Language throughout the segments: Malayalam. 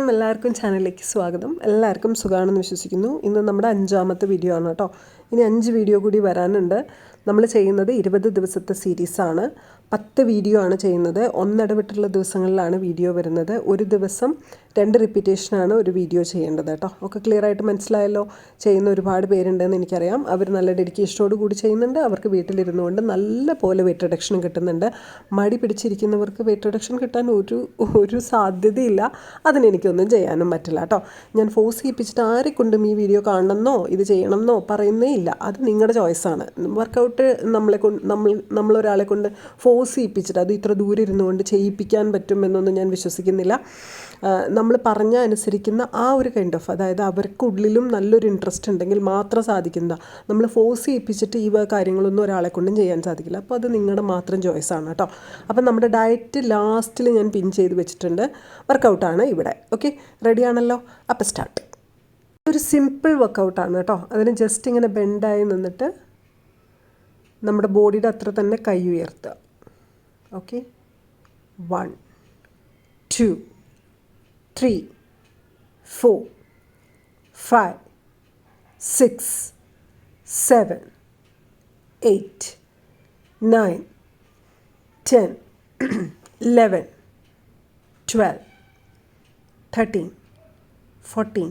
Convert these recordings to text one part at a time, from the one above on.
നമസ്കാരം. എല്ലാവർക്കും ചാനലിലേക്ക് സ്വാഗതം. എല്ലാവർക്കും സുഖമാണെന്ന് വിശ്വസിക്കുന്നു. ഇന്ന് നമ്മുടെ അഞ്ചാമത്തെ വീഡിയോ ആണ് കേട്ടോ. ഇനി അഞ്ച് വീഡിയോ കൂടി വരാനുണ്ട്. നമ്മൾ ചെയ്യുന്നത് ഇരുപത് ദിവസത്തെ സീരീസാണ് പത്ത് വീഡിയോ ആണ് ചെയ്യുന്നത്. ഒന്നിടവിട്ടുള്ള ദിവസങ്ങളിലാണ് വീഡിയോ വരുന്നത്. ഒരു ദിവസം രണ്ട് റിപ്പീറ്റേഷനാണ് ഒരു വീഡിയോ ചെയ്യേണ്ടത് കേട്ടോ. ഒക്കെ ക്ലിയർ ആയിട്ട് മനസ്സിലായല്ലോ? ചെയ്യുന്ന ഒരുപാട് പേരുണ്ടെന്ന് എനിക്കറിയാം. അവർ നല്ല ഡെഡിക്കേഷനോട് കൂടി ചെയ്യുന്നുണ്ട്. അവർക്ക് വീട്ടിലിരുന്നു കൊണ്ട് നല്ല പോലെ വെയിറ്റ് റിഡക്ഷനും കിട്ടുന്നുണ്ട്. മടി പിടിച്ചിരിക്കുന്നവർക്ക് വെയിറ്റ് റിഡക്ഷൻ കിട്ടാൻ ഒരു ഒരു സാധ്യതയില്ല. അതിനെനിക്കൊന്നും ചെയ്യാനും പറ്റില്ല കേട്ടോ. ഞാൻ ഫോഴ്സ് ചെയ്യിപ്പിച്ചിട്ട് ആരെക്കൊണ്ടും ഈ വീഡിയോ കാണണമെന്നോ ഇത് ചെയ്യണമെന്നോ പറയുന്നേ ഇല്ല. അത് നിങ്ങളുടെ ചോയ്സാണ് വർക്കൗട്ട് നമ്മളെ കൊണ്ട് നമ്മൾ നമ്മളൊരാളെ കൊണ്ട് ഫോഴ്സ് ചെയ്യിപ്പിച്ചിട്ട് അത് ഇത്ര ദൂരെ ഇരുന്നുകൊണ്ട് ചെയ്യിപ്പിക്കാൻ പറ്റുമെന്നൊന്നും ഞാൻ വിശ്വസിക്കുന്നില്ല. നമ്മൾ പറഞ്ഞ അനുസരിക്കുന്ന ആ ഒരു കൈൻഡ് ഓഫ് അതായത് അവർക്കുള്ളിലും നല്ലൊരു ഇൻട്രസ്റ്റ് ഉണ്ടെങ്കിൽ മാത്രം സാധിക്കുന്ന നമ്മൾ ഫോഴ്സ് ചെയ്യിപ്പിച്ചിട്ട് ഈ കാര്യങ്ങളൊന്നും ഒരാളെ കൊണ്ടും ചെയ്യാൻ സാധിക്കില്ല. അപ്പോൾ അത് നിങ്ങളുടെ മാത്രം ചോയ്സാണ് കേട്ടോ അപ്പം നമ്മുടെ ഡയറ്റ് ലാസ്റ്റിൽ ഞാൻ പിൻ ചെയ്ത് വെച്ചിട്ടുണ്ട്. വർക്കൗട്ടാണ് ഇവിടെ. ഓക്കെ റെഡിയാണല്ലോ അപ്പോൾ സ്റ്റാർട്ട് ഒരു സിമ്പിൾ വർക്കൗട്ടാണ് കേട്ടോ. അതിന് ജസ്റ്റ് ഇങ്ങനെ ബെൻഡായി നിന്നിട്ട് നമ്മുടെ ബോഡിയുടെ അത്ര തന്നെ കൈ ഉയർത്തുക. Okay one two three four five six seven eight nine ten eleven twelve thirteen fourteen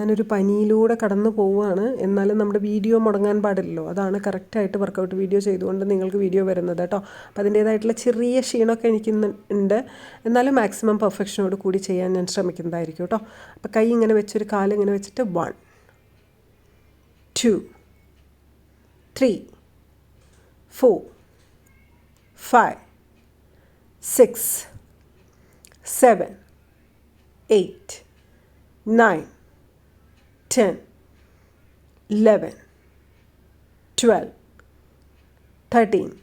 ഞാനൊരു പനിയിലൂടെ കടന്നു പോവുകയാണ്. എന്നാലും നമ്മുടെ വീഡിയോ മുടങ്ങാൻ പാടില്ലല്ലോ. അതാണ് കറക്റ്റായിട്ട് വർക്കൗട്ട് വീഡിയോ ചെയ്തുകൊണ്ട് നിങ്ങൾക്ക് വീഡിയോ വരുന്നത് കേട്ടോ. അപ്പോൾ അതിന്റേതായിട്ടുള്ള ചെറിയ ക്ഷീണമൊക്കെ എനിക്ക് ഉണ്ട്. എന്നാലും മാക്സിമം പെർഫെക്ഷനോട് കൂടി ചെയ്യാൻ ഞാൻ ശ്രമിക്കുന്നതായിരിക്കും കേട്ടോ. അപ്പോൾ കൈ ഇങ്ങനെ വെച്ചൊരു കാൽ ഇങ്ങനെ വെച്ചിട്ട് one two three four five six seven eight nine 10, 11, 12, 13,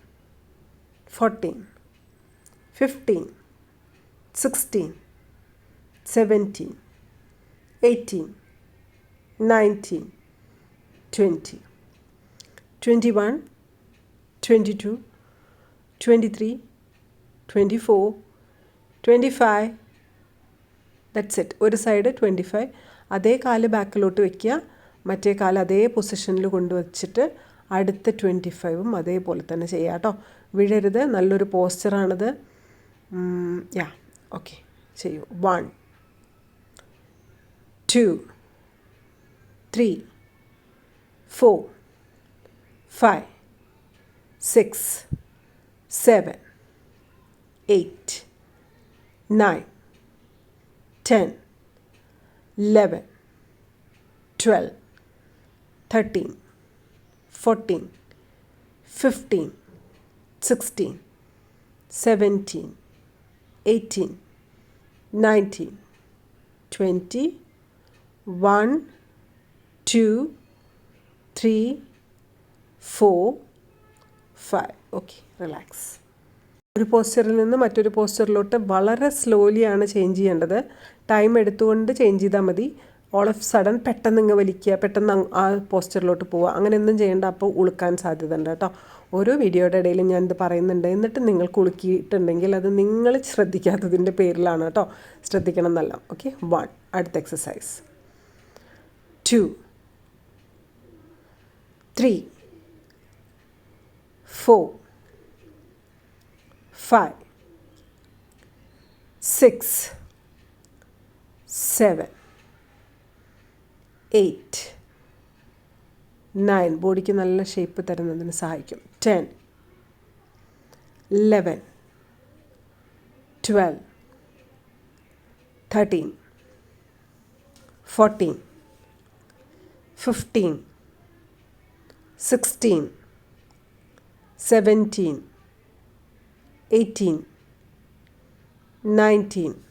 14, 15, 16, 17, 18, 19, 20, 21, 22, 23, 24, 25. That's it. One side 25. അതേ കാൽ ബാക്കിലോട്ട് വയ്ക്കുക മറ്റേ കാൽ അതേ പൊസിഷനിൽ കൊണ്ടുവച്ചിട്ട് അടുത്ത ട്വന്റി ഫൈവും അതേപോലെ തന്നെ ചെയ്യുക കേട്ടോ. വിഴരുത് നല്ലൊരു പോസ്റ്ററാണിത് യാ ഓക്കെ ചെയ്യൂ. One two three four five six seven eight nine ten 11, 12, 13, 14, 15, 16, 17, 18, 19, 20, 1, 2, 3, 4, 5. Okay, relax. ഒരു പോസ്റ്ററിൽ നിന്ന് മറ്റൊരു പോസ്റ്ററിലോട്ട് വളരെ സ്ലോലിയാണ് ചേഞ്ച് ചെയ്യേണ്ടത്. ടൈം എടുത്തുകൊണ്ട് ചേഞ്ച് ചെയ്താൽ മതി. ഓൾ ഓഫ് സഡൻ പെട്ടെന്ന് ഇങ്ങ് വലിക്കുക പെട്ടെന്ന് ആ പോസ്റ്ററിലോട്ട് പോവുക. അങ്ങനെ ഒന്നും ചെയ്യേണ്ട അപ്പോൾ ഉളുക്കാൻ സാധ്യത ഉണ്ട് കേട്ടോ. ഓരോ വീഡിയോയുടെ ഇടയിലും ഞാനിത് പറയുന്നുണ്ട്. എന്നിട്ട് നിങ്ങൾ കുളുക്കിയിട്ടുണ്ടെങ്കിൽ അത് നിങ്ങൾ ശ്രദ്ധിക്കാത്തതിന്റെ പേരിലാണ് കേട്ടോ. ശ്രദ്ധിക്കണം എന്നല്ല. ഓക്കെ വൺ അടുത്ത exercise two three four five, six, seven, eight, nine ബോഡിക്ക് നല്ല ഷേപ്പ് തരുന്നതിന് സഹായിക്കും. Ten eleven twelve thirteen fourteen fifteen sixteen seventeen 18, 19,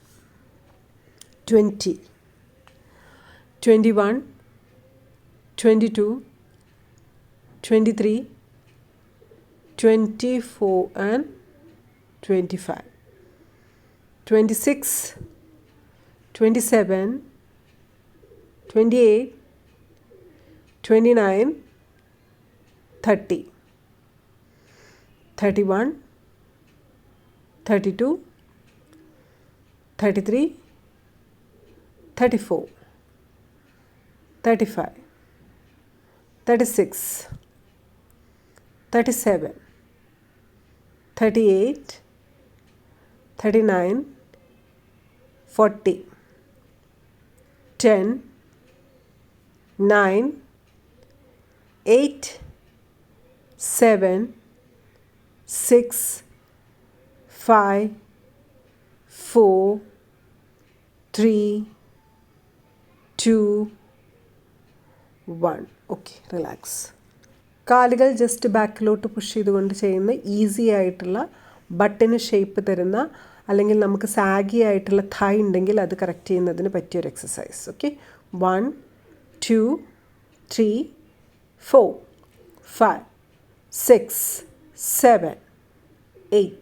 20, 21, 22, 23, 24, and 25, 26, 27, 28, 29, 30, 31, 32, 33, 34, 35, 36, 37, 38, 39, 40, 10, 9, 8, 7, 6, five, four, three, two, one okay relax കാലുകൾ ജസ്റ്റ് ബാക്കിലോട്ട് പുഷ് ചെയ്തുകൊണ്ട് ചെയ്യുന്ന ഈസി ആയിട്ടുള്ള ബട്ടന് ഷേപ്പ് തരുന്ന അല്ലെങ്കിൽ നമുക്ക് സാഗി ആയിട്ടുള്ള തായ് ഉണ്ടെങ്കിൽ അത് കറക്റ്റ് ചെയ്യുന്നതിന് പറ്റിയൊരു exercise okay one two three four five six seven eight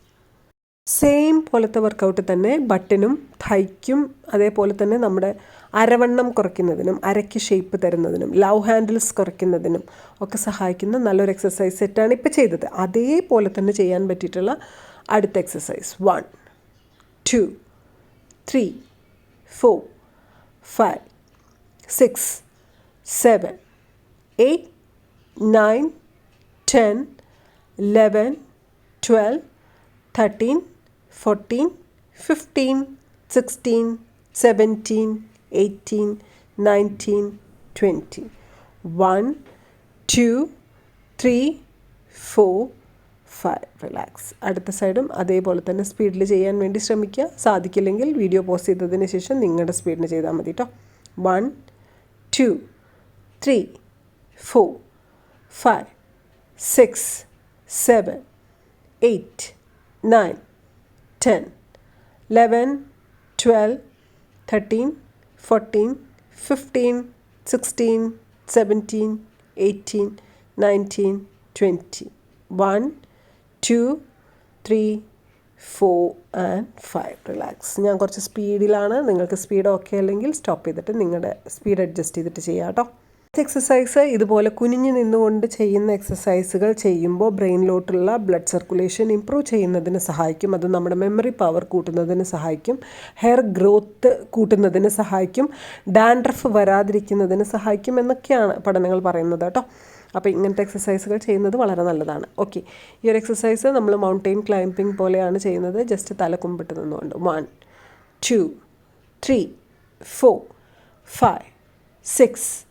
Same പോലത്തെ വർക്കൗട്ട് തന്നെ ബട്ടിനും thigh-ക്കും അതേപോലെ തന്നെ നമ്മുടെ അരവണ്ണം കുറയ്ക്കുന്നതിനും അരയ്ക്ക് ഷേപ്പ് തരുന്നതിനും ലവ് ഹാൻഡിൽസ് കുറയ്ക്കുന്നതിനും ഒക്കെ സഹായിക്കുന്ന നല്ലൊരു എക്സസൈസ് സെറ്റാണ് ഇപ്പോൾ ചെയ്തത്. അതേപോലെ തന്നെ ചെയ്യാൻ പറ്റിയിട്ടുള്ള അടുത്ത exercise one two three four five six seven eight nine ten eleven twelve thirteen fourteen fifteen sixteen seventeen eighteen nineteen twenty one two three four five relax അടുത്ത സൈഡും അതേപോലെ തന്നെ സ്പീഡിൽ ചെയ്യാൻ വേണ്ടി ശ്രമിക്കുക. സാധിക്കില്ലെങ്കിൽ വീഡിയോ പോസ്റ്റ് ചെയ്തതിന് ശേഷം നിങ്ങളുടെ സ്പീഡിന് ചെയ്താൽ മതി കേട്ടോ one two three four five six seven eight nine ten eleven twelve thirteen fourteen fifteen sixteen seventeen eighteen nineteen twenty one two three four and five relax ഞാൻ കുറച്ച് സ്പീഡിലാണ് നിങ്ങൾക്ക് സ്പീഡ് ഓക്കെ അല്ലെങ്കിൽ സ്റ്റോപ്പ് ചെയ്തിട്ട് നിങ്ങളുടെ സ്പീഡ് അഡ്ജസ്റ്റ് ചെയ്തിട്ട് ചെയ്യാം കേട്ടോ. എക്സസൈസ് ഇതുപോലെ കുനിഞ്ഞു നിന്നുകൊണ്ട് ചെയ്യുന്ന എക്സസൈസുകൾ ചെയ്യുമ്പോൾ ബ്രെയിനിലോട്ടുള്ള ബ്ലഡ് സർക്കുലേഷൻ ഇമ്പ്രൂവ് ചെയ്യുന്നതിന് സഹായിക്കും. അത് നമ്മുടെ മെമ്മറി പവർ കൂട്ടുന്നതിന് സഹായിക്കും. ഹെയർ ഗ്രോത്ത് കൂട്ടുന്നതിന് സഹായിക്കും. ഡാൻഡ്രഫ് വരാതിരിക്കുന്നതിന് സഹായിക്കും എന്നൊക്കെയാണ് പഠനങ്ങൾ പറയുന്നത് കേട്ടോ. അപ്പോൾ ഇങ്ങനത്തെ എക്സസൈസുകൾ ചെയ്യുന്നത് വളരെ നല്ലതാണ്. ഓക്കെ. ഈ ഒരു എക്സസൈസ് നമ്മൾ മൗണ്ടെയിൻ ക്ലൈംബിംഗ് പോലെയാണ് ചെയ്യുന്നത്. ജസ്റ്റ് തല കുമ്പിട്ട് നിന്നുകൊണ്ട്. One two three four five six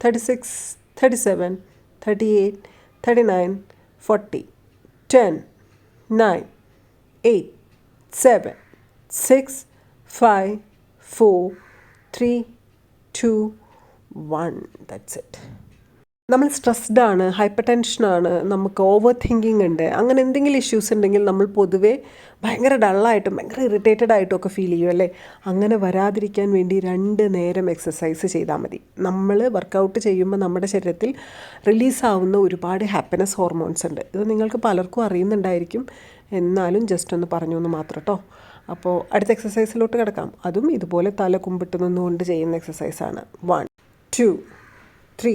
36 37 38 39 40 10 9 8 7 6 5 4 3 2 1 that's it നമ്മൾ സ്ട്രെസ്ഡ് ആണ് ഹൈപ്പർ ടെൻഷനാണ് നമുക്ക് ഓവർ തിങ്കിങ് ഉണ്ട് അങ്ങനെ എന്തെങ്കിലും ഇഷ്യൂസ് ഉണ്ടെങ്കിൽ നമ്മൾ പൊതുവേ ഭയങ്കര ഡള്ളായിട്ടും ഭയങ്കര ഇറിറ്റേറ്റഡ് ആയിട്ടും ഒക്കെ ഫീൽ ചെയ്യും അല്ലേ? അങ്ങനെ വരാതിരിക്കാൻ വേണ്ടി രണ്ട് നേരം എക്സസൈസ് ചെയ്താൽ മതി. നമ്മൾ വർക്കൗട്ട് ചെയ്യുമ്പോൾ നമ്മുടെ ശരീരത്തിൽ റിലീസാവുന്ന ഒരുപാട് ഹാപ്പിനെസ് ഹോർമോൺസ് ഉണ്ട്. ഇത് നിങ്ങൾക്ക് പലർക്കും അറിയുന്നുണ്ടായിരിക്കും. എന്നാലും ജസ്റ്റ് ഒന്ന് പറഞ്ഞു എന്ന് മാത്രം കേട്ടോ അപ്പോൾ അടുത്ത എക്സസൈസിലോട്ട് കിടക്കാം. അതും ഇതുപോലെ തല കുമ്പിട്ട് നിന്നുകൊണ്ട് ചെയ്യുന്ന എക്സസൈസാണ് one two three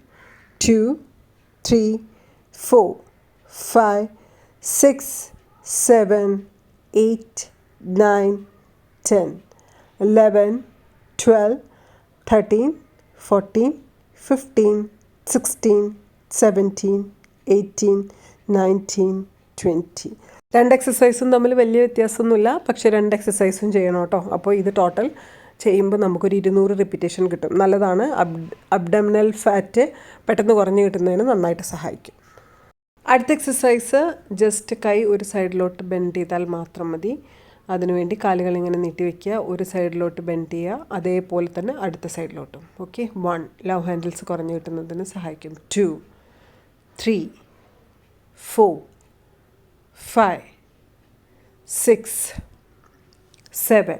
two, three, four, five, six, seven, eight, nine, ten, eleven, twelve, thirteen, fourteen, fifteen, sixteen, seventeen, eighteen nineteen twenty രണ്ട് എക്സസൈസും തമ്മിൽ വലിയ വ്യത്യാസമൊന്നുമില്ല പക്ഷേ രണ്ട് എക്സസൈസും ചെയ്യണം കേട്ടോ അപ്പോൾ ഇത് ടോട്ടൽ ചെയ്യുമ്പോൾ നമുക്കൊരു ഇരുന്നൂറ് റിപ്പീറ്റേഷൻ കിട്ടും. നല്ലതാണ്. അബ് അബ്ഡമിനൽ ഫാറ്റ് പെട്ടെന്ന് കുറഞ്ഞു കിട്ടുന്നതിന് നന്നായിട്ട് സഹായിക്കും. അടുത്ത എക്സസൈസ് ജസ്റ്റ് കൈ ഒരു സൈഡിലോട്ട് ബെൻഡ് ചെയ്താൽ മാത്രം മതി. അതിനുവേണ്ടി കാലുകൾ ഇങ്ങനെ നീട്ടി വയ്ക്കുക ഒരു സൈഡിലോട്ട് ബെൻഡ് ചെയ്യുക. അതേപോലെ തന്നെ അടുത്ത സൈഡിലോട്ടും ഓക്കെ വൺ ലവ് ഹാൻഡിൽസ് കുറഞ്ഞു കിട്ടുന്നതിന് സഹായിക്കും. Two three four five six seven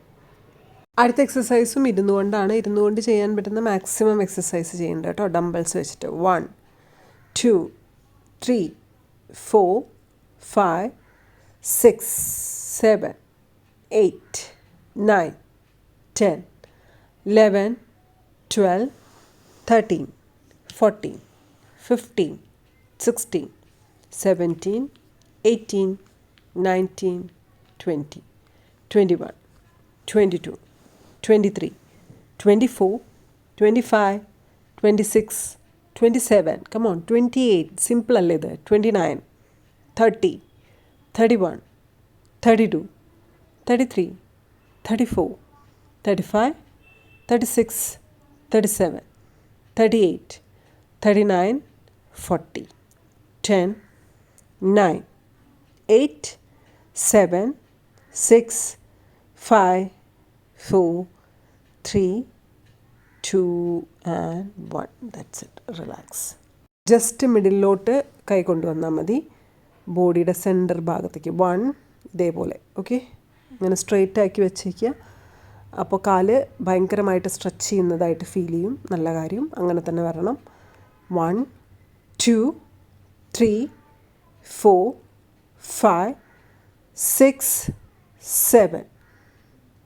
അടുത്ത എക്സസൈസും ഇരുന്നു കൊണ്ട് ചെയ്യാൻ പറ്റുന്ന മാക്സിമം എക്സസൈസ് ചെയ്യേണ്ടത് കേട്ടോ. ഡംബിൾസ് വെച്ചിട്ട്. One two three four five six seven eight nine ten eleven twelve thirteen fourteen fifteen sixteen seventeen eighteen nineteen twenty twenty one twenty two 23, 24, 25, 26, 27, come on, 28, simple idu, 29, 30, 31, 32, 33, 34, 35, 36, 37, 38, 39, 40, 10, 9, 8, 7, 6, 5, four three two and one that's it relax just മിഡിലോട്ട് കൈ കൊണ്ടുവന്നാൽ മതി. ബോഡിയുടെ സെന്റർ ഭാഗത്തേക്ക്. വൺ ഇതേപോലെ. ഓക്കെ ഇങ്ങനെ സ്ട്രെയിറ്റ് ആക്കി വെച്ചേക്കുക. അപ്പോൾ കാൽ ഭയങ്കരമായിട്ട് സ്ട്രെച്ച് ചെയ്യുന്നതായിട്ട് ഫീൽ ചെയ്യും. നല്ല കാര്യം. അങ്ങനെ തന്നെ വരണം. One two three four five six seven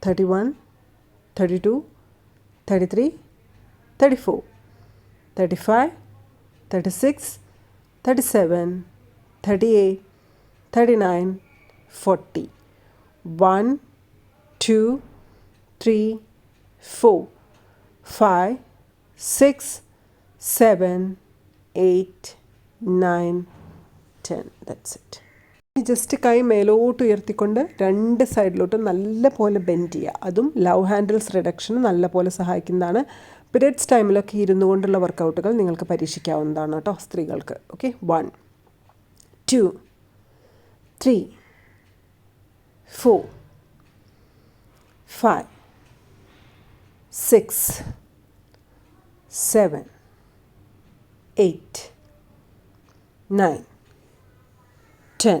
thirty one, thirty two, thirty three, thirty four, thirty five, thirty six, thirty seven, thirty eight, thirty nine, forty. One, two, three, four, five, six, seven, eight, nine, ten. That's it. Just കൈ മേലോട്ട് ഉയർത്തിക്കൊണ്ട് രണ്ട് സൈഡിലോട്ട് നല്ല പോലെ ബെൻഡ് ചെയ്യുക. അതും ലവ് ഹാൻഡിൽസ് റിഡക്ഷന് നല്ല പോലെ സഹായിക്കുന്നതാണ് പീരിയഡ്സ് ടൈമിലൊക്കെ ഇരുന്നു കൊണ്ടുള്ള വർക്കൗട്ടുകൾ നിങ്ങൾക്ക് പരീക്ഷിക്കാവുന്നതാണ് കേട്ടോ സ്ത്രീകൾക്ക്. Okay one two three four five six seven eight nine ten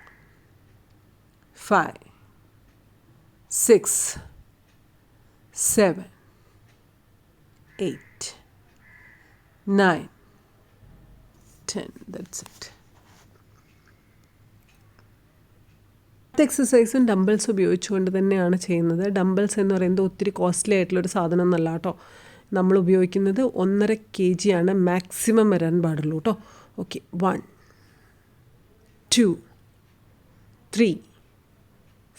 5, 6, 7, 8, 9, 10. That's it. എക്സസൈസും ഡംബിൾസ് ഉപയോഗിച്ചുകൊണ്ട് തന്നെയാണ് ചെയ്യുന്നത് ഡംബിൾസ് എന്ന് പറയുന്നത് ഒത്തിരി കോസ്റ്റ്ലി ആയിട്ടുള്ളൊരു സാധനം എന്നല്ല കേട്ടോ നമ്മൾ ഉപയോഗിക്കുന്നത് ഒന്നര കെ ജി ആണ് മാക്സിമം വരാൻ പാടുള്ളൂ കേട്ടോ okay one two three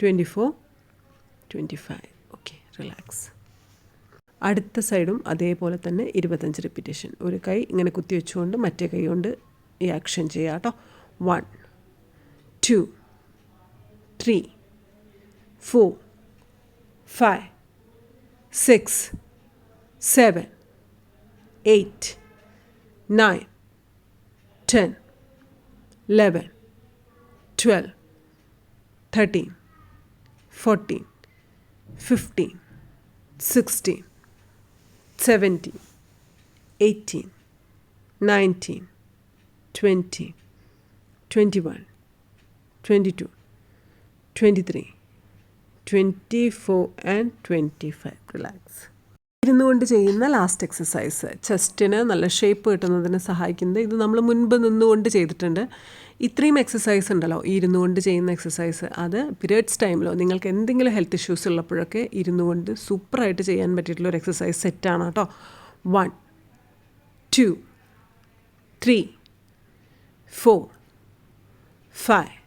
22, 23, 24, 25. Okay relax അടുത്ത സൈഡും അതേപോലെ തന്നെ ഇരുപത്തഞ്ച് റിപ്പീറ്റേഷൻ ഒരു കൈ ഇങ്ങനെ കുത്തി വെച്ചുകൊണ്ട് മറ്റേ കൈ കൊണ്ട് ഈ ആക്ഷൻ ചെയ്യാം കേട്ടോ. One two three four five six seven eight nine ten eleven twelve thirteen, fourteen, fifteen sixteen seventeen eighteen nineteen twenty twenty one twenty two twenty three twenty four and twenty five relax ഇരുന്നു കൊണ്ട് ചെയ്യുന്ന ലാസ്റ്റ് എക്സസൈസ് ചെസ്റ്റിന് നല്ല ഷേപ്പ് കിട്ടുന്നതിന് സഹായിക്കുന്നത്. ഇത് നമ്മൾ മുൻപ് നിന്നുകൊണ്ട് ചെയ്തിട്ടുണ്ട്. ഇത്രയും എക്സസൈസ് ഉണ്ടല്ലോ ഇരുന്നു കൊണ്ട് ചെയ്യുന്ന എക്സസൈസ് അത് പീരിയഡ്സ് ടൈമിലോ നിങ്ങൾക്ക് എന്തെങ്കിലും ഹെൽത്ത് ഇഷ്യൂസ് ഉള്ളപ്പോഴൊക്കെ ഇരുന്നു കൊണ്ട് സൂപ്പറായിട്ട് ചെയ്യാൻ പറ്റിയിട്ടുള്ള ഒരു എക്സസൈസ് സെറ്റാണ് കേട്ടോ. One two three four five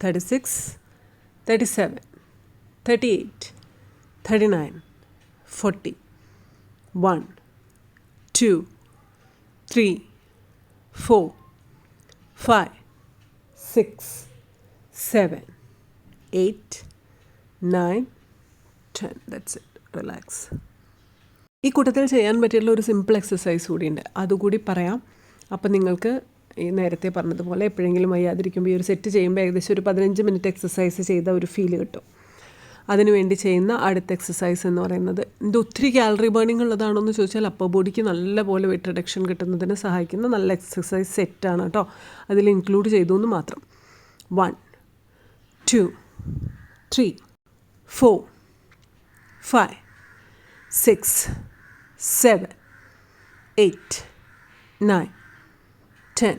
32, 33, 34, 35, 36, 37, 38, 39, 40, 1, 2, 3, 4, 5, 6, 7, 8, 9, 10. That's it. Relax. ഈ കൂട്ടത്തിൽ ചെയ്യാൻ പറ്റിയുള്ള ഒരു സിമ്പിൾ എക്സസൈസ് കൂടിയുണ്ട് അതുകൂടി പറയാം അപ്പം നിങ്ങൾക്ക് ഈ നേരത്തെ പറഞ്ഞതുപോലെ എപ്പോഴെങ്കിലും വയ്യാതിരിക്കുമ്പോൾ ഈ ഒരു സെറ്റ് ചെയ്യുമ്പോൾ ഏകദേശം ഒരു പതിനഞ്ച് മിനിറ്റ് എക്സസൈസ് ചെയ്ത ഒരു ഫീൽ കിട്ടും. അതിനുവേണ്ടി ചെയ്യുന്ന അടുത്ത എക്സസൈസ് എന്ന് പറയുന്നത് ഇത് ഒത്തിരി കാലറി ബേണിംഗ് ഉള്ളതാണോ ചോദിച്ചാൽ അപ്പർ ബോഡിക്ക് നല്ലപോലെ വെയിറ്റ് റിഡക്ഷൻ കിട്ടുന്നതിന് സഹായിക്കുന്ന നല്ല എക്സസൈസ് സെറ്റാണ് കേട്ടോ. അതിൽ ഇൻക്ലൂഡ് ചെയ്തു എന്ന് മാത്രം. One two three four five six seven eight nine ten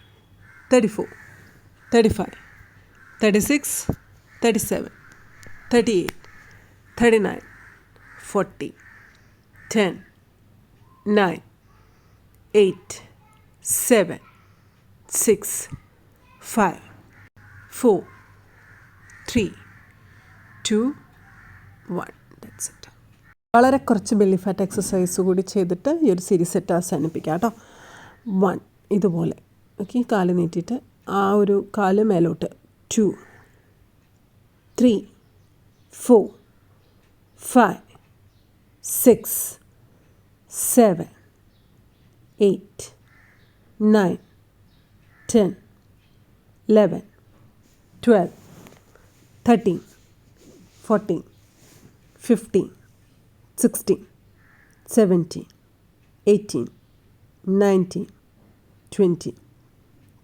thirty four thirty five thirty six thirty seven thirty eight thirty nine forty ten nine eight seven six five four three two one that's it വളരെ കുറച്ച് ബെല്ലി ഫാറ്റ് എക്സസൈസ് കൂടി ചെയ്തിട്ട് ഈ ഒരു സീരീസ് സെറ്റ് അവസാനിപ്പിക്കാം കേട്ടോ. വൺ ഇതുപോലെ. ഓക്കെ കാൽ നീട്ടിയിട്ട് ആ ഒരു കാൽ മേലോട്ട്. Two. Three. Four. Five. Six. Seven. Eight. Nine. Ten. Eleven twelve. Thirteen. Fourteen. Fifteen. Sixteen. Seventeen. Eighteen. Nineteen. Twenty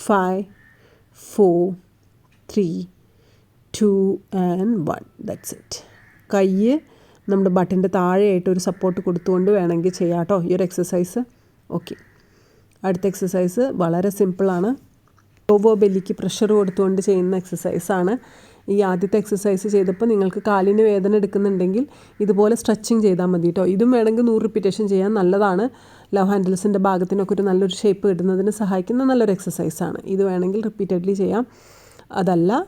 thirty four thirty five thirty six thirty seven thirty eight thirty nine forty ten nine eight seven six five four three two and one that's it കൈ നമ്മുടെ ബട്ടിന്റെ താഴെയായിട്ട് ഒരു സപ്പോർട്ട് കൊടുത്തുകൊണ്ട് വേണമെങ്കിൽ ചെയ്യാം കേട്ടോ ഈ ഒരു എക്സസൈസ് ഓക്കെ അടുത്ത എക്സസൈസ് വളരെ സിമ്പിളാണ് ഓവോ ബെല്ലിക്ക് പ്രഷർ കൊടുത്തുകൊണ്ട് ചെയ്യുന്ന എക്സസൈസാണ് ഈ ആദ്യത്തെ എക്സസൈസ് ചെയ്തപ്പോൾ നിങ്ങൾക്ക് കാലിന് വേദന എടുക്കുന്നുണ്ടെങ്കിൽ ഇതുപോലെ സ്ട്രെച്ചിങ് ചെയ്താൽ മതി കേട്ടോ ഇതും വേണമെങ്കിൽ നൂറ് റിപ്പീറ്റേഷൻ ചെയ്യാൻ നല്ലതാണ്. ലവ് ഹാൻഡിൽസിന്റെ ഭാഗത്തിനൊക്കെ ഒരു നല്ലൊരു ഷേപ്പ് കിട്ടുന്നതിന് സഹായിക്കുന്ന നല്ലൊരു എക്സസൈസാണ് ഇത് വേണമെങ്കിൽ റിപ്പീറ്റഡ്ലി ചെയ്യാം. അതല്ല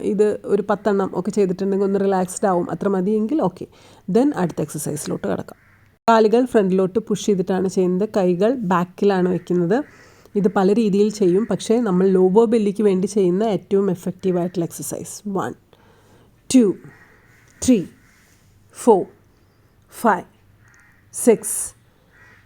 ഇത് ഒരു പത്തെണ്ണം ഒക്കെ ചെയ്തിട്ടുണ്ടെങ്കിൽ ഒന്ന് റിലാക്സ്ഡ് ആവും. അത്ര മതിയെങ്കിൽ ഓക്കെ ദെൻ അടുത്ത എക്സസൈസിലോട്ട് കിടക്കാം. കാലുകൾ ഫ്രണ്ടിലോട്ട് പുഷ് ചെയ്തിട്ടാണ് ചെയ്യുന്നത്. കൈകൾ ബാക്കിലാണ് വെക്കുന്നത്. ഇത് പല രീതിയിൽ ചെയ്യും. പക്ഷേ നമ്മൾ ലോബോ ബെല്ലിക്ക് വേണ്ടി ചെയ്യുന്ന ഏറ്റവും എഫക്റ്റീവ് ആയിട്ടുള്ള exercise one two three four five six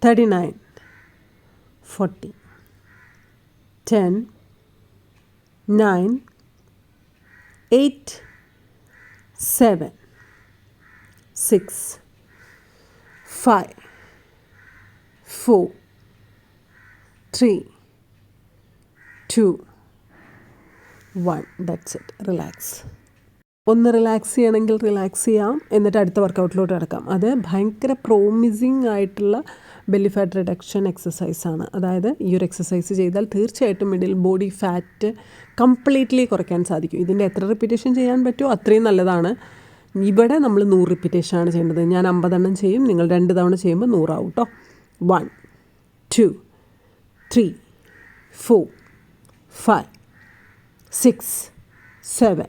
39, 40, 10, 9, 8, 7, 6, 5, 4, 3, 2, 1. That's it. Relax. ഒന്ന് റിലാക്സ് ചെയ്യണമെങ്കിൽ റിലാക്സ് ചെയ്യാം. എന്നിട്ട് അടുത്ത വർക്കൗട്ടിലോട്ട് കിടക്കാം. അത് ഭയങ്കര പ്രോമിസിങ് ആയിട്ടുള്ള ബെല്ലി ഫാറ്റ് റിഡക്ഷൻ എക്സസൈസാണ് അതായത് ഈ ഒരു എക്സസൈസ് ചെയ്താൽ തീർച്ചയായിട്ടും മിഡിൽ ബോഡി ഫാറ്റ് കംപ്ലീറ്റ്ലി കുറയ്ക്കാൻ സാധിക്കും. ഇതിന്റെ എത്ര റിപ്പീറ്റേഷൻ ചെയ്യാൻ പറ്റുമോ അത്രയും നല്ലതാണ്. ഇവിടെ നമ്മൾ നൂറ് റിപ്പീറ്റേഷൻ ആണ് ചെയ്യേണ്ടത്. ഞാൻ അമ്പതെണ്ണം ചെയ്യും നിങ്ങൾ രണ്ട് തവണ ചെയ്യുമ്പോൾ നൂറാവും കേട്ടോ one two three four five six seven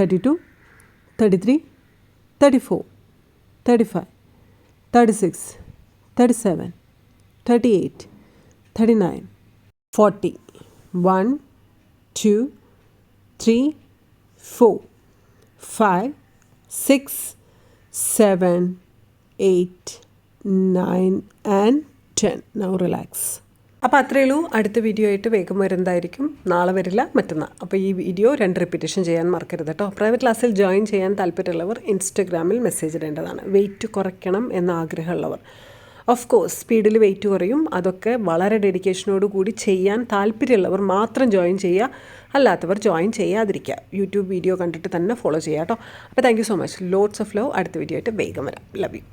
32, 33, 34, 35, 36, 37, 38, 39, 40, 1, 2, 3, 4, 5, 6, 7, 8, 9, and 10. Now relax. അപ്പോൾ അത്രയേ ഉള്ളൂ. അടുത്ത വീഡിയോ ആയിട്ട് വേഗം വരുന്നതായിരിക്കും. നാളെ വരില്ല മറ്റന്നാൾ അപ്പോൾ ഈ വീഡിയോ രണ്ട് റിപ്പീറ്റേഷൻ ചെയ്യാൻ മറക്കരുത് കേട്ടോ പ്രൈവറ്റ് ക്ലാസ്സിൽ ജോയിൻ ചെയ്യാൻ താല്പര്യമുള്ളവർ ഇൻസ്റ്റഗ്രാമിൽ മെസ്സേജ് ഇടേണ്ടതാണ്. വെയിറ്റ് കുറയ്ക്കണം എന്ന ആഗ്രഹമുള്ളവർ. ഓഫ് കോഴ്സ് സ്പീഡിൽ വെയിറ്റ് കുറയും. അതൊക്കെ വളരെ ഡെഡിക്കേഷനോട് കൂടി ചെയ്യാൻ താല്പര്യമുള്ളവർ മാത്രം ജോയിൻ ചെയ്യുക. അല്ലാത്തവർ ജോയിൻ ചെയ്യാതിരിക്കുക. യൂട്യൂബ് വീഡിയോ കണ്ടിട്ട് തന്നെ ഫോളോ ചെയ്യുക കേട്ടോ അപ്പോൾ thank you so much loads of love അടുത്ത വീഡിയോ ആയിട്ട് വേഗം വരാം. Love you